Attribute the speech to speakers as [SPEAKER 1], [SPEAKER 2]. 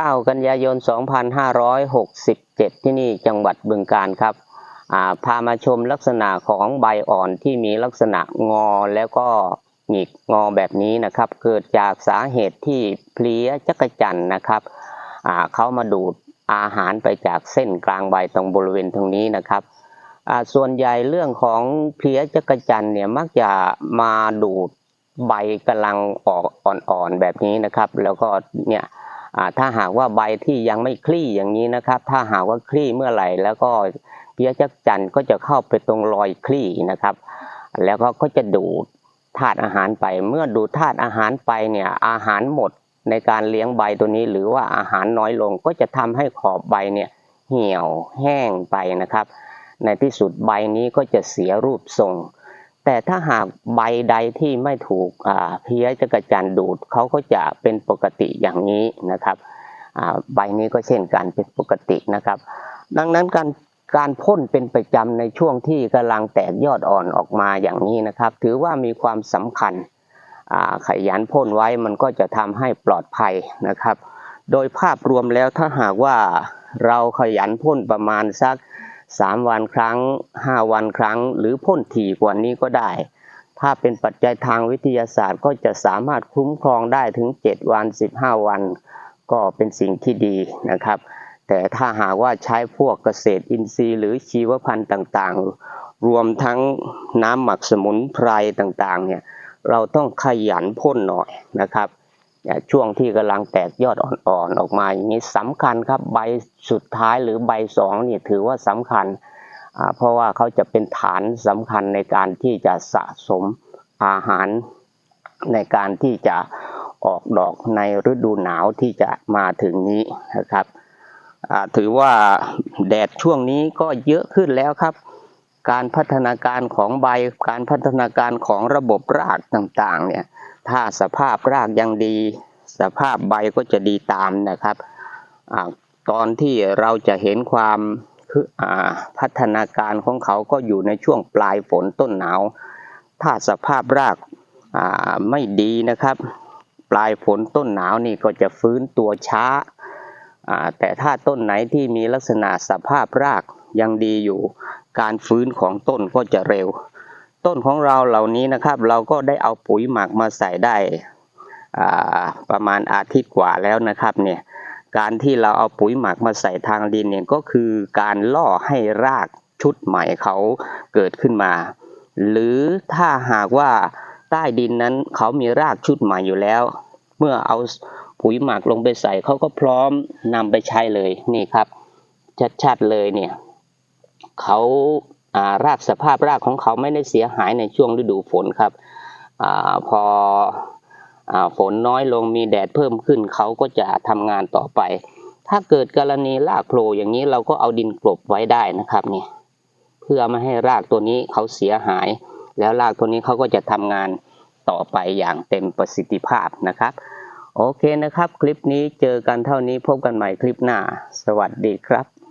[SPEAKER 1] 9 กันยายน 2567 ที่นี่จังหวัดบึงกาฬครับาพามาชมลักษณะของใบอ่อนที่มีลักษณะงอแล้วก็หงิกงอแบบนี้นะครับ เกิดจากสาเหตุที่เพลี้ยจักจันนะครับเขามาดูดอาหารไปจากเส้นกลางใบตรงบริเวณตรงนี้นะครับส่วนใหญ่เรื่องของเพลี้ยจักจันเนี่ยมักจะมาดูดใบกำลังออกอ่อนๆแบบนี้นะครับ แล้วก็เนี่ย ถ้าหากว่าใบที่ยังไม่คลี่อย่างนี้นะครับ ถ้าหากว่าคลี่เมื่อไหร่ แล้วก็เพี้ยจักจันทร์ก็จะเข้าไปตรงรอยคลี่นะครับ แล้วก็ก็จะดูดธาตุอาหารไป เมื่อดูดธาตุอาหารไปเนี่ยอาหารหมดในการเลี้ยงใบตัวนี้ หรือว่าอาหารน้อยลงก็จะทำให้ขอบใบเนี่ยเหี่ยวแห้งไปนะครับ ในที่สุดใบนี้ก็จะเสียรูปทรง แต่ถ้าหากใบใดที่ไม่ถูกเพี้ยจักรจันดูดเขาก็จะเป็นปกติอย่างนี้นะครับใบนี้ก็เช่นกันเป็นปกตินะครับ ดังนั้นการการพ่นเป็นประจำในช่วงที่กำลังแตกยอดอ่อนออกมาอย่างนี้นะครับ ถือว่ามีความสำคัญขยันพ่นไว้มันก็จะทำให้ปลอดภัยนะครับ โดยภาพรวมแล้วถ้าหากว่าเราขยันพ่นประมาณสัก สามวันครั้งห้าวันครั้ง หรือพ่นถี่กว่านี้ก็ได้ ถ้าเป็นปัจจัยทางวิทยาศาสตร์ก็จะสามารถคุ้มครองได้ถึง 7 วัน 15 วัน ก็เป็นสิ่งที่ดีนะครับ แต่ถ้าหากว่าใช้พวกเกษตรอินทรีย์ หรือชีวพันธุ์ต่างๆ รวมทั้งน้ำหมักสมุนไพรต่างๆเนี่ยเราต้องขยันพ่นหน่อยนะครับ ช่วงที่กำลังแตกยอดอ่อนๆออกมาอย่างนี้สำคัญครับใบสุดท้ายหรือใบสองนี่ถือว่าสำคัญ เพราะว่าเขาจะเป็นฐานสำคัญในการที่จะสะสมอาหารในการที่จะออกดอกในฤดูหนาวที่จะมาถึงนี้นะครับถือว่าแดดช่วงนี้ก็เยอะขึ้นแล้วครับ การพัฒนาการของใบการพัฒนาการของระบบรากต่างๆเนี่ย ถ้าสภาพรากยังดี สภาพใบก็จะดีตามนะครับอตอนที่เราจะเห็นความพัฒนาการของเขาก็อยู่ในช่วงปลายฝนต้นหนาว ถ้าสภาพรากไม่ดีนะครับ ปลายฝนต้นหนาวนี่ก็จะฟื้นตัวช้า แต่ถ้าต้นไหนที่มีลักษณะสภาพรากยังดีอยู่ การฟื้นของต้นก็จะเร็ว ต้นของเราเหล่านี้นะครับ เราก็ได้เอาปุ๋ยหมักมาใส่ได้ประมาณอาทิตย์กว่าแล้วนะครับเนี่ยการที่เราเอาปุ๋ยหมักมาใส่ทางดินเนี่ยก็คือการล่อให้รากชุดใหม่เขาเกิดขึ้นมา หรือถ้าหากว่าใต้ดินนั้นเขามีรากชุดใหม่อยู่แล้ว เมื่อเอาปุ๋ยหมักลงไปใส่เขาก็พร้อมนำไปใช้เลยนี่ครับชัดๆเลยเนี่ยเขา รากสภาพรากของเขาไม่ได้เสียหายในช่วงฤดูฝนครับอพออฝนน้อยลงมีแดดเพิ่มขึ้นเขาก็จะทำงานต่อไป ถ้าเกิดกรณีรากโผล่อย่างนี้เราก็เอาดินกลบไว้ได้นะครับเนี่ยเพื่อไม่ให้รากตัวนี้เขาเสียหาย แล้วรากตัวนี้เขาก็จะทำงานต่อไปอย่างเต็มประสิทธิภาพนะครับโอเคนะครับ คลิปนี้เจอกันเท่านี้พบกันใหม่คลิปหน้า สวัสดีครับ